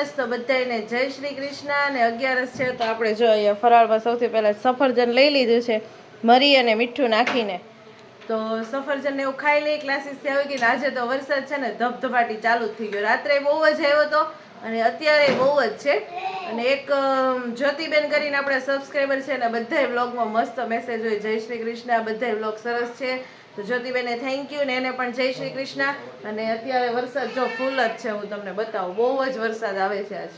અગિયારસ તો બધાને જય શ્રી કૃષ્ણ અને અગિયારસ છે તો આપણે જો અહીંયા ફરાળમાં સૌથી પહેલાં સફરજન લઈ લીધું છે, મરી અને મીઠું નાખીને. તો સફરજનને એવું ખાઈ લઈ ક્લાસીસથી આવી ગઈ આજે તો વરસાદ છે ને ધબધબાટી ચાલુ જ થઈ ગયો. રાત્રે બહુ જ આવ્યો હતો અને અત્યારે બહુ જ છે. અને એક જ્યોતિબેન કરીને આપણા સબસ્ક્રાઈબર છે ને બધાય વ્લોગમાં મસ્ત મેસેજ હોય. જય શ્રી કૃષ્ણ બધા બધાય વ્લોગ સરસ છે. તો જ્યોતિબેને થેન્ક યુ ને એને પણ જય શ્રી કૃષ્ણ. અને અત્યારે વરસાદ જો ફૂલ જ છે, હું તમને બતાવું. બહુ જ વરસાદ આવે છે આજ.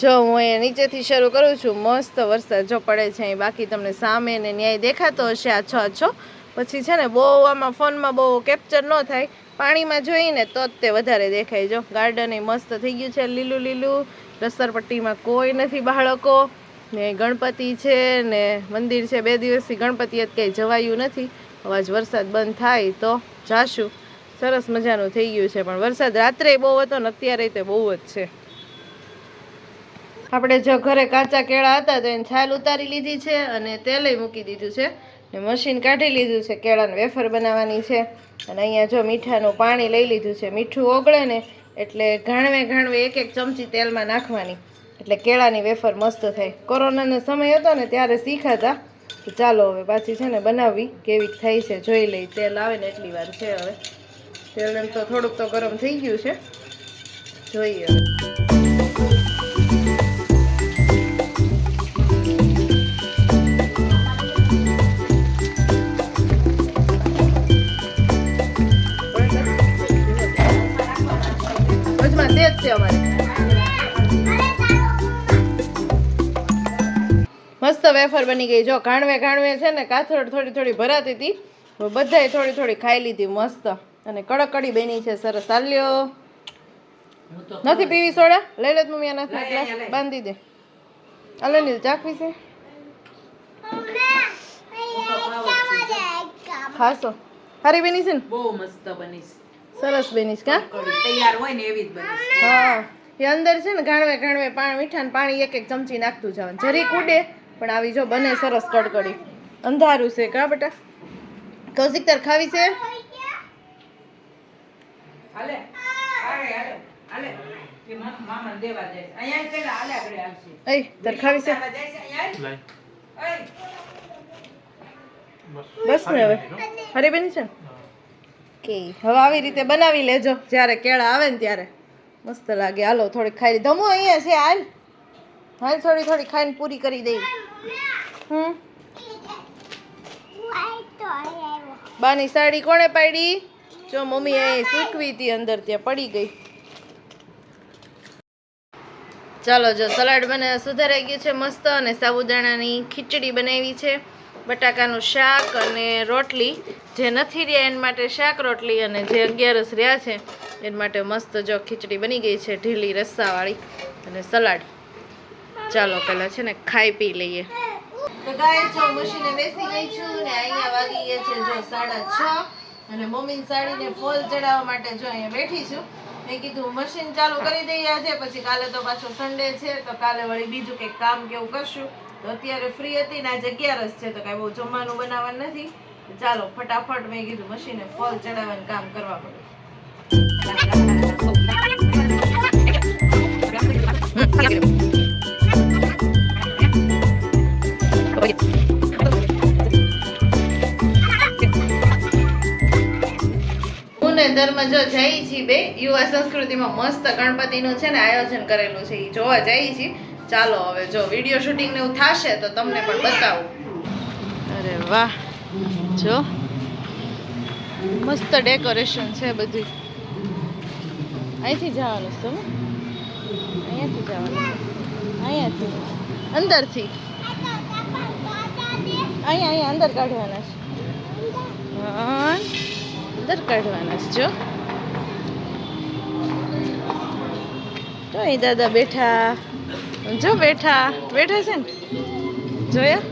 જો હું એ નીચેથી શરૂ કરું છું. મસ્ત વરસાદ જો પડે છે અહીં. બાકી તમને સામે ને ન્યાય દેખાતો હશે આ છ છો. પછી છે ને બહુ આમાં ફોનમાં બહુ કેપ્ચર ન થાય. પાણીમાં જોઈને તો જ તે વધારે દેખાય. જો ગાર્ડન એ મસ્ત થઈ ગયું છે લીલું લીલું. રસરપટ્ટીમાં કોઈ નથી બાળકો. ને ગણપતિ છે ને મંદિર છે. બે દિવસથી ગણપતિ જ કંઈ જવાયું નથી. અવાજ વરસાદ બંધ થાય તો જાશું. સરસ મજાનું થઈ ગયું છે. પણ વરસાદ રાત્રે બહુ હતો ને અત્યારે તે બહુ જ છે. આપણે જો ઘરે કાચા કેળા હતા તો એને છાલ ઉતારી લીધી છે અને તેલય મૂકી દીધું છે ને મશીન કાઢી લીધું છે. કેળાને વેફર બનાવવાની છે અને અહીંયા જો મીઠાનું પાણી લઈ લીધું છે. મીઠું ઓગળે ને એટલે ઘાણવે ઘાણવે એક એક ચમચી તેલમાં નાખવાની. એટલે કેળાની વેફર મસ્ત થાય. કોરોનાનો સમય હતો ને ત્યારે શીખાતા. તો ચાલો હવે પાછી છે ને બનાવવી કેવી થાય છે જોઈ લઈ તેલ આવે ને એટલી વાર છે હવે. તેલ એમ તો થોડુંક તો ગરમ થઈ ગયું છે. જોઈએ હવે. વચમાં તે જ છે વેફર બની ગઈ. જો ઘાણવે ઘાણવે છે ને કાથડ થોડી થોડી ભરાતી હતી તો બધાએ થોડી થોડી ખાઈ લીધી મસ્ત. અને કડક કડી બની છે સરસ. ચાલ્યો નથી પીવી સોડા? લઈ લે મમ્મી આના ગ્લાસ બાંધી દે. અલે નીલ ચાખવી છે? ખાસો હારી બેની છે ને? બહુ મસ્ત બનીશ. સરસ બેનીશ કા? તૈયાર હોય ને એવી જ બની હા. એ અંદર છે ને ગાણવે ગાણવે પાણી મીઠા ને પાણી એક એક ચમચી નાખતું જવાનું. જરી ઉડે પણ આવી જો બને સરસ કડકડી. અંધારું છે કા બેટા? કૌશિક તાર ખાવી છે? હાલે. હાલે હાલે. હાલે. કે મા- મામાને દેવા જાય અહીંયા પેલા હાલે આગળ આવશે. અય તાર ખાવી છે? દેવા જાય છે અહીંયા જ? ઓય, બસ. ને હવે. હરી છે? કે હવે આવી રીતે બનાવી લેજો. જ્યારે કેળા આવે ને ત્યારે. મસ્ત લાગે. હાલો થોડીક ખાઈ દમો ધમો અહીંયા છે હાલ. હાલ થોડી થોડી ખાઈને પૂરી કરી દઈ. હમ. બાની સાડી કોણે પાડી? જો મમ્મી એ સૂકવી હતી અંદર, ત્યાં પડી ગઈ. ચાલો, જો સલાડ બને સુધારાઈ ગયું છે મસ્ત, અને સાબુદાણાની ખીચડી બનાવી છે, બટાકાનું શાક અને રોટલી. જે નથી રહ્યા એના માટે શાક, રોટલી, અને જે અગિયારસ રહ્યા છે, એના માટે મસ્ત જો ખીચડી બની ગઈ છે ઢીલી રસ્સાવાળી અને સલાડ. ચાલો, પહેલાં છે ને ખાઈ પી લઈએ. તો ગાય છો મશીને બેસી ગઈ છું ને અહીંયા વાગી ગયા છે જો સાડા છ. અને મમ્મીની સાડીને ફોલ ચડાવવા માટે જો અહીંયા બેઠી છું. મેં કીધું મશીન ચાલુ કરી દઈએ છે પછી કાલે તો પાછો સન્ડે છે, તો કાલે વળી બીજું કંઈક કામ કેવું કરશું. તો અત્યારે ફ્રી હતી ને આજે અગિયારસ છે, તો કાંઈ બહુ જમવાનું બનાવવાનું નથી. ચાલો, ફટાફટ મેં કીધું, મશીને ફોલ ચડાવવાનું કામ કરવા પડે ધર્મ જો જઈ છીએ બે, યુવા સંસ્કૃતિમાં મસ્ત ગણપતિનું છે ને આયોજન કરેલું છે એ જોવા જઈ છીએ ચાલો હવે જો વીડિયો શૂટિંગ ને એવું થશે તો તમને પણ બતાવું. અરે વાહ. જો. મસ્ત ડેકોરેશન છે બધું. અહીંથી જવાનું છે? અહીંયાથી જવાનું અહીંયાથી. અંદરથી. અહીંયા અહીંયા અંદર કાઢવાના છે. અંદર કાઢવાના છે જો. તો અહીં દાદા બેઠા. જો બેઠા. બેઠા છે ને? જોયા?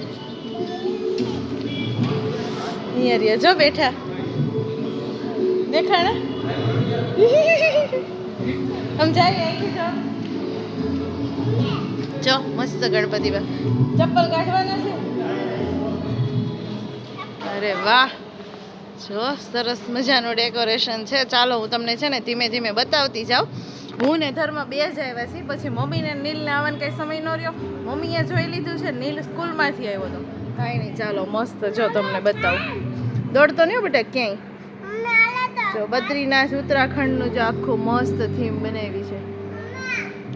અહીંયા રહ્યા. જો બેઠા. દેખાણા? સમજાય અહીંથી જો જો મસ્ત ગણપતિ બા. ચપ્પલ કાઢવાના છે? અરે વાહ! જો, સરસ મજાનું ડેકોરેશન છે. ચાલો, હું તમને છે ને ધીમે ધીમે બતાવતી જાઉં. હું ને ધર્મ બે જ આવ્યા છીએ. પછી મમ્મીને નીલને આવવાનો કંઈ સમય ન રહ્યો. મમ્મીએ જોઈ લીધું છે, નીલ સ્કૂલમાંથી આવ્યો હતો કાંઈ નહીં, ચાલો, મસ્ત જો તમને બતાવું. દોડતો નહીં બેટા, ક્યાંય? જો, બદ્રીનાથ ઉત્તરાખંડનું જો આખું મસ્ત થીમ બનાવી છે.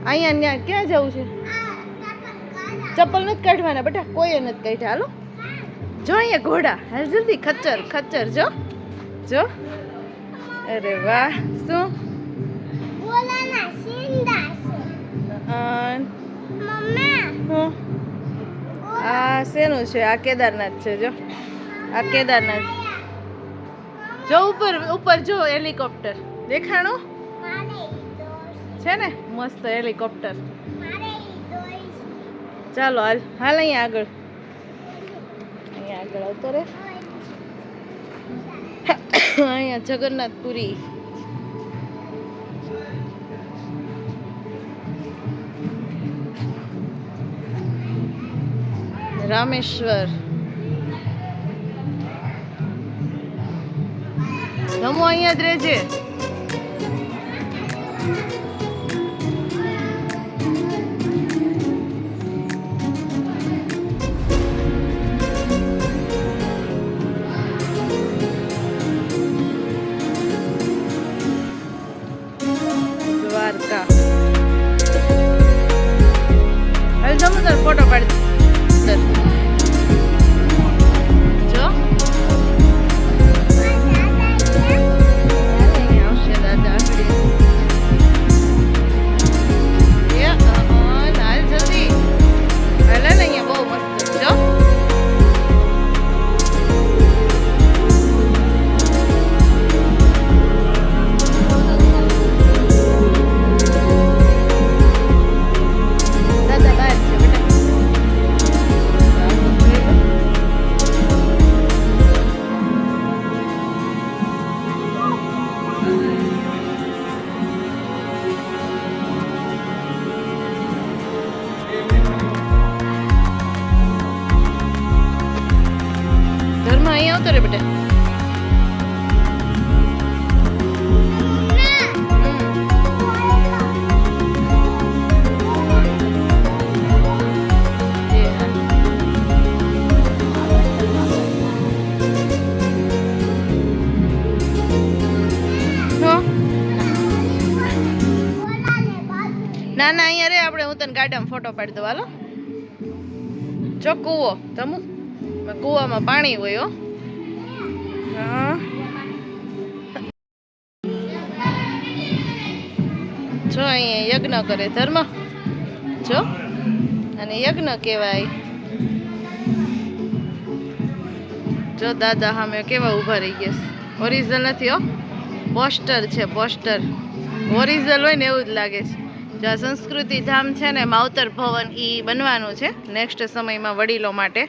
અહીંયા ત્યાં ક્યાં જવું છે? ચપ્પલ નથી કાઢવાના બેટા, કોઈએ નથી કાઢ્યા. હાલો. જો અહીંયા ઘોડા. હાલ જલ્દી ખચ્ચર ખચ્ચર જો. જો. અરે વાહ શું? આ શેનું છે? આ કેદારનાથ છે જો. આ કેદારનાથ. જો ઉપર ઉપર જો હેલિકોપ્ટર. દેખાણું? છે. ને? મસ્ત હેલિકોપ્ટર. ચાલો હાલ હાલ અહીંયા આગળ. આગળ આવતો અહીંયા જગન્નાથપુરી. રામેશ્વર. નમો અહીંયા જ રહેજે. ગાડામાં ફોટો પાડી દો, હાલો. જો કૂવો તમુ કૂવામાં પાણી હોય, હો. હા. જો અહીંયા યજ્ઞ કરે ધર્મ. જો. અને યજ્ઞ કહેવાય. જો દાદા સામે કેવા ઊભા રહી ગયા ઓરિજિનલ નથી, હો. પોસ્ટર છે પોસ્ટર ઓરિજિનલ હોય ને એવું જ લાગે છે. જો આ સંસ્કૃતિ ધામ છે ને માવતર ભવન એ બનવાનું છે નેક્સ્ટ સમયમાં વડીલો માટે.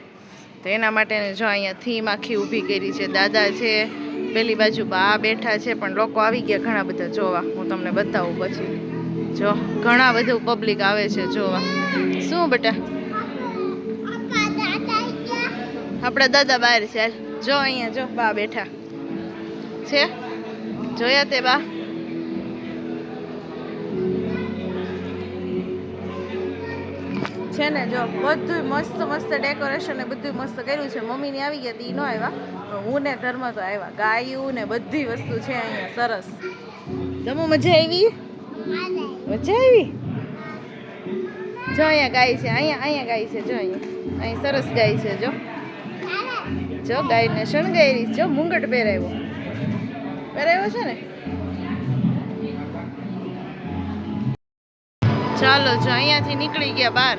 તો એના માટે જો અહીંયા થીમ આખી ઊભી કરી છે. દાદા છે, પેલી બાજુ બા બેઠા છે, પણ લોકો આવી ગયા ઘણા બધા જોવા. હું તમને બતાવું પછી. જો ઘણા બધું પબ્લિક આવે છે જોવા. શું બેટા? આપણા દાદા બહાર છે. જો અહીંયા જો બા બેઠા. છે? જોયા તે બા? છે ને, જો બધું મસ્ત મસ્ત ડેકોરેશન ને બધું મસ્ત કર્યું છે. મમ્મીની આવી ગયા તી ન આવ્યા. હું ને ધર્મ તો આવ્યા. ગાયું ને બધી વસ્તુ છે અહીંયા, સરસ. તમે મજા આવી? મજા આવી? જો અહીંયા ગાય છે, અહીંયા અહીંયા ગાય છે, જો અહીંયા. અહીં સરસ ગાય છે, જો. જો ગાયને શણગાયરી જો મુંગટ પહેરાવ્યો. પહેરાવ્યો છે ને? ચાલો, જો અહીંયાથી નીકળી ગયા બહાર.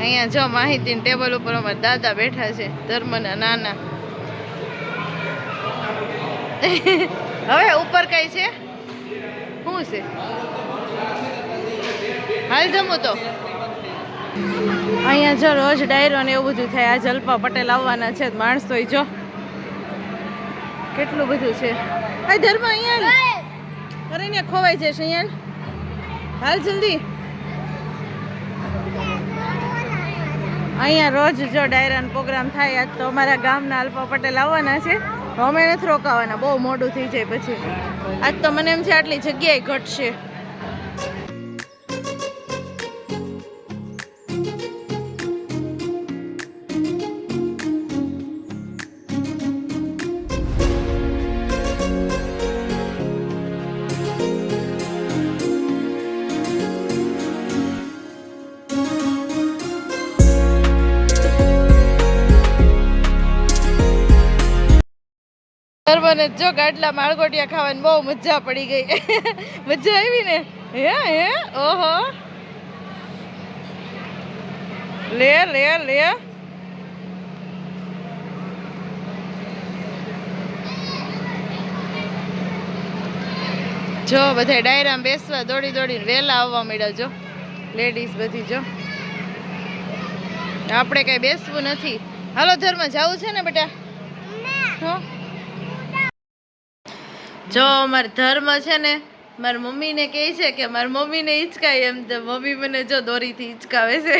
અહીંયા જો માહિતી ટેબલ ઉપર અમારા દાદા બેઠા છે ધર્મના નાના. હવે ઉપર કઈ છે? શું છે? હાલ જમું તો. અહીંયા જો રોજ ડાયરો ને એવું બધું થાય. આ જલપા પટેલ આવવાના છે માણસો જો. કેટલું બધું છે. આ ધર્મ અહીંયા અરે ને ખોવાઈ જશે અહીંયા. હાલ જલ્દી. અહીંયા રોજ જો ડાયરાનો પ્રોગ્રામ થાય આજ તો અમારા ગામના અલ્પા પટેલ આવવાના છે. અમે નથી રોકાવાના, બહુ મોડું થઈ જાય પછી. આજ તો મને એમ છે આટલી જગ્યાએ ઘટશે. મને જો ગાટલા માળગોટિયા ખાવાની બહુ મજા પડી ગઈ. મજા આવી ને? હે હે? ઓહો. લે લે લે. જો બધા ડાયરામાં બેસવા દોડી દોડીને વહેલા આવવા મળ્યા જો. લેડીઝ બધી જો. આપણે કઈ બેસવું નથી. હાલો ધર્મ જવું છે ને બેટા? હો? જો અમાર ધર્મ છે ને મારી મમ્મીને કહે છે કે મારી મમ્મીને હિંચકાય એમ તો મમ્મી મને જો દોરીથી હિંચકાવે છે.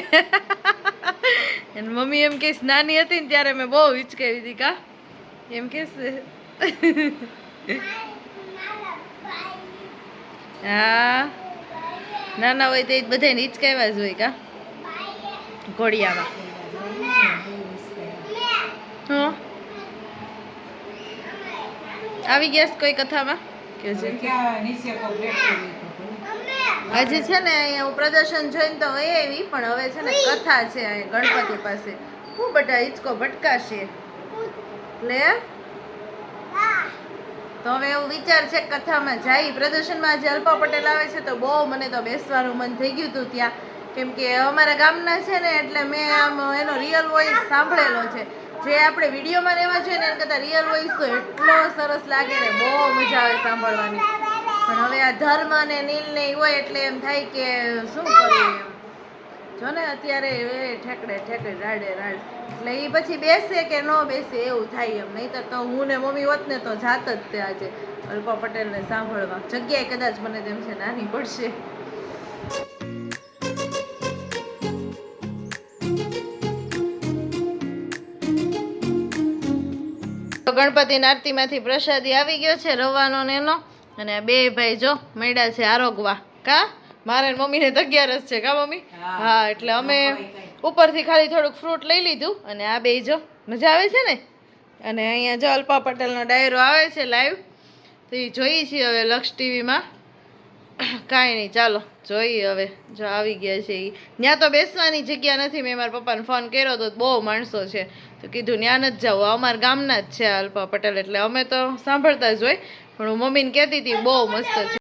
અને મમ્મી એમ કહીશ નાની હતી ને ત્યારે મેં બહુ હિંચકાવી હતી કા? એમ કહેશે. હા. નાના હોય તો બધાને હિંચકાવ્યા જ હોય કા? ઘોડિયામાં. હં. આવી ગયા કોઈ કથામાં? કે તો. આજે છે ને અહીંયા હું પ્રદર્શન જોઈને તો એ આવી, પણ હવે છે ને કથા છે અહીંયા ગણપતિ પાસે. હું બધા હિંચકો ભટકાશે. લે તો હવે એવું વિચાર છે કથામાં જાય. પ્રદર્શનમાં આજે અલ્પા પટેલ આવે છે તો બહુ મને તો બેસવાનું મન થઈ ગયું હતું ત્યાં. કેમ કે અમારા ગામના છે ને એટલે મેં આમ એનો રિયલ વોઇસ સાંભળેલો છે. જે આપણે વિડીયોમાં રહેવા જોઈએ ને એના કરતાં રિયલ વોઇસ તો એટલો સરસ લાગે ને બહુ મજા આવે સાંભળવાની. પણ હવે આ ધર્મ અને નીલ ને હોય એટલે એમ થાય કે શું કરવું જો ને અત્યારે એ ઠેકડે ઠેકડે રાડે રાડ. એટલે એ પછી બેસે કે ન બેસે એવું થાય એમ. નહીતર તો હું ને મમ્મી હોત ને તો જાત જ તે આજે અલ્પા પટેલને સાંભળવા. જગ્યાએ કદાચ મને તેમ છે નાની પડશે. ગણપતિની આરતીમાંથી પ્રસાદી આવી ગયો છે રવાનો ને એનો. અને બે ભાઈ જો મળ્યા છે આરોગવા. કા? મારે ને મમ્મીને તો અગિયારસ છે કા મમ્મી? હા. હા એટલે અમે ઉપરથી ખાલી થોડુંક ફ્રૂટ લઈ લીધું અને આ બે જો મજા આવે છે ને? અને અહીંયા જો અલ્પા પટેલનો ડાયરો આવે છે લાઈવ તો એ જોઈએ છીએ હવે લક્ષ ટીવીમાં કાંઈ નહીં ચાલો જોઈએ હવે જો આવી ગયા છે એ ત્યાં તો બેસવાની જગ્યા નથી મેં મારા પપ્પાને ફોન કર્યો તો બહુ માણસો છે. તો કીધું ત્યાં જ જવું અમારા ગામના જ છે અલ્પા પટેલ એટલે અમે તો સાંભળતા જ હોય. પણ હું મમ્મીને કહેતી હતી, બહુ મસ્ત છે.